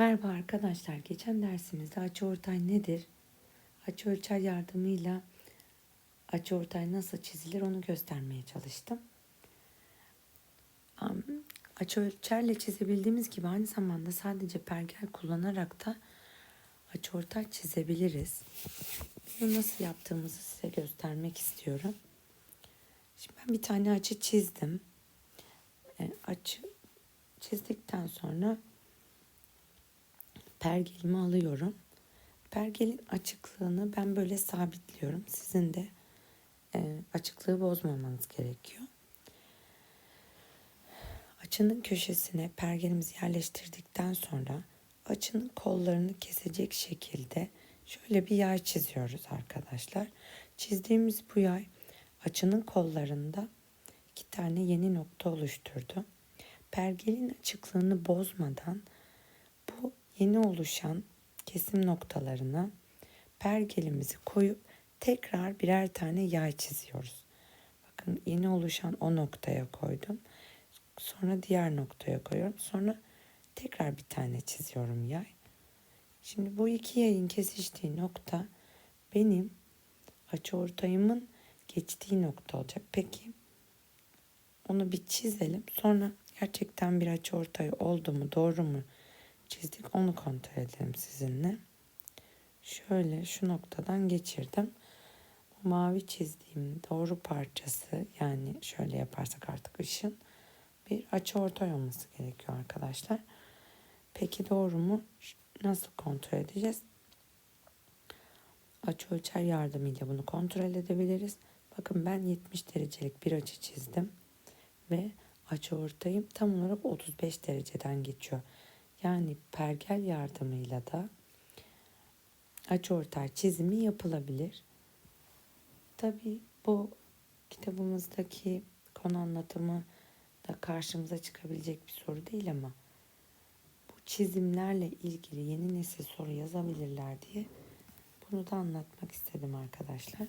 Merhaba arkadaşlar. Geçen dersimizde açıortay nedir? Açıortay yardımıyla açıortay nasıl çizilir onu göstermeye çalıştım. Açıortayla çizebildiğimiz gibi aynı zamanda sadece pergel kullanarak da açıortay çizebiliriz. Bunu nasıl yaptığımızı size göstermek istiyorum. Şimdi ben bir tane açı çizdim. E, açı çizdikten sonra pergelimi alıyorum. Pergelin açıklığını ben böyle sabitliyorum. Sizin de e, açıklığı bozmamanız gerekiyor. Açının köşesine pergelimizi yerleştirdikten sonra açının kollarını kesecek şekilde şöyle bir yay çiziyoruz arkadaşlar. Çizdiğimiz bu yay açının kollarında iki tane yeni nokta oluşturdu. Pergelin açıklığını bozmadan yeni oluşan kesim noktalarına pergelimizi koyup tekrar birer tane yay çiziyoruz. Bakın yeni oluşan o noktaya koydum. Sonra diğer noktaya koyuyorum. Sonra tekrar bir tane çiziyorum yay. Şimdi bu iki yayın kesiştiği nokta benim açıortayımın geçtiği nokta olacak. Peki onu bir çizelim. Sonra gerçekten bir açıortay oldu mu, doğru mu çizdik onu kontrol edelim sizinle. Şöyle şu noktadan geçirdim. Bu mavi çizdiğim doğru parçası yani şöyle yaparsak artık ışın bir açı ortay olması gerekiyor arkadaşlar. Peki doğru mu? Nasıl kontrol edeceğiz? Açı ölçer yardımıyla bunu kontrol edebiliriz. Bakın ben 70 derecelik bir açı çizdim ve açı ortayım tam olarak 35 dereceden geçiyor. Yani pergel yardımıyla da açıortay çizimi yapılabilir. Tabi bu kitabımızdaki konu anlatımı da karşımıza çıkabilecek bir soru değil ama bu çizimlerle ilgili yeni nesil soru yazabilirler diye bunu da anlatmak istedim arkadaşlar.